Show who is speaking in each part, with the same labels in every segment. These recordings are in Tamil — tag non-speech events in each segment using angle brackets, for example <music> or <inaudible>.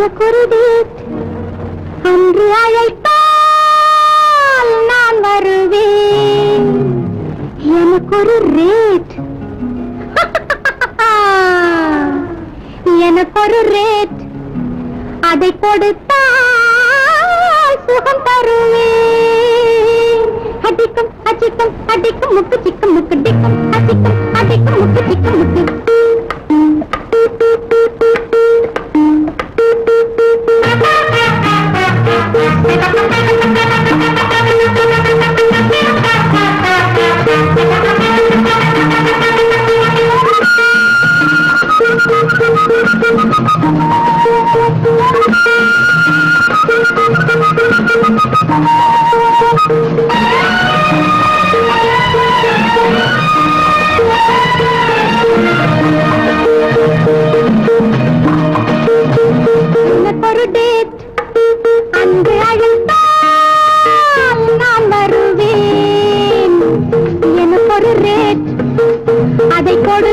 Speaker 1: எனக்கொரு டேட் அன்று அழைத்தால் நான் வருவேன். எனக்கொரு ரேட். <laughs> எனக்கொரு ரேட். அதை கொடுத்தால் சுகம் தருவேன். அடிக்கும் அச்சிக்கும் அடிக்கும் முக்கு சிக்கும் முக்கு டிக்கும் அச்சிக்கும் அடிக்கும் முக்கு சிக்கும் முக்கு. அதை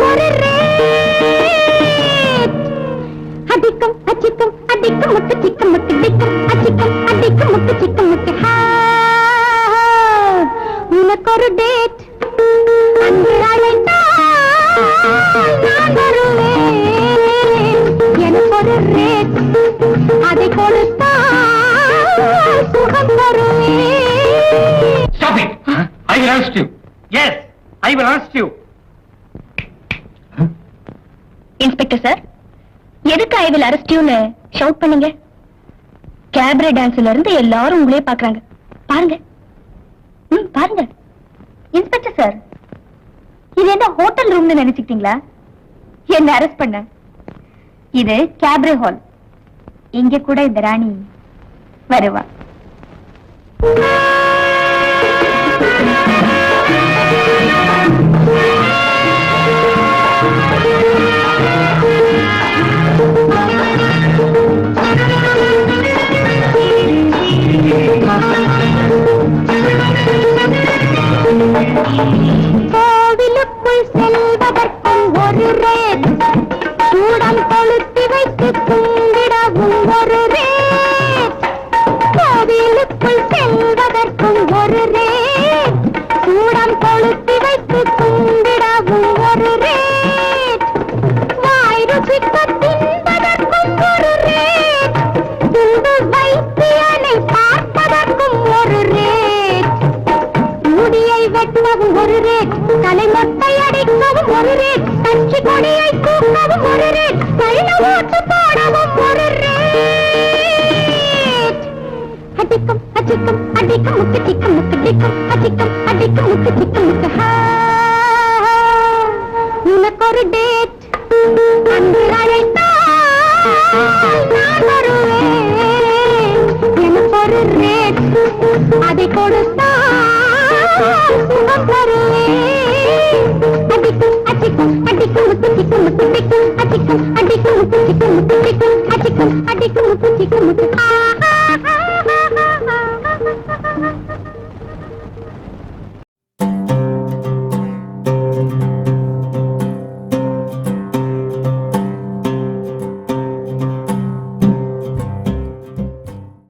Speaker 1: வளைக்கவும் ஒரு அடிக்கும் அச்சிக்கும் அடிக்கும் முட்டு சிக்கும் முட்டு டிக்கும் அச்சிக்கும் அடிக்கும் முட்டு சிக்கும் முட்டு டேட் அன்று அழைத்தால் நான் வருவேன் ரேட் அதை
Speaker 2: கொடுத்த
Speaker 1: இன்ஸ்பெக்டர் சார் எதுக்கு ஐ வில் அரெஸ்ட் யூன்னு ஷவுட் பண்ணீங்க? கேபரே டான்ஸ்ல இருந்து எல்லாரும் உங்களே பாக்குறாங்க. பாருங்க. ம் பாருங்க. இன்ஸ்பெக்டர் சார் இது என்ன ஹோட்டல் ரூம்னு நினைச்சுக்கிட்டீங்களா? என்ன அரெஸ்ட் பண்ண. இது கேப்ரே ஹால் இங்க கூட இந்த ராணி வருவா. கோவிலுக்குள் செல்ல ரேட் தலை மொட்டை அடிக்கவும் ஒரு ரேட் கட்சி கொடியை கூக்கவும் ஒரு ரேட் கையில ஓட்டு போடவும் ஒரு ரேட் அடிக்கும் அடிக்கும் அடிக்கும் முக்கு டிக்கும் முக்கு டிக்கும் அடிக்கும் அடிக்கும் முக்கு டிக்கும் முக்கு உனக்கு ஒரு டேட். அன்று அழைத்தால் நான் வருவேன். எனக்கு ஒரு ரேட் அதை கொடுத்தால் சுகம் தருவேன். அடிக்கும் அடிக்கும் அடிக்கும் அடிக்கும் சிக்கும் முத்து அடிக்கும் அடிக்கும் அடிக்கும் அடிக்கும்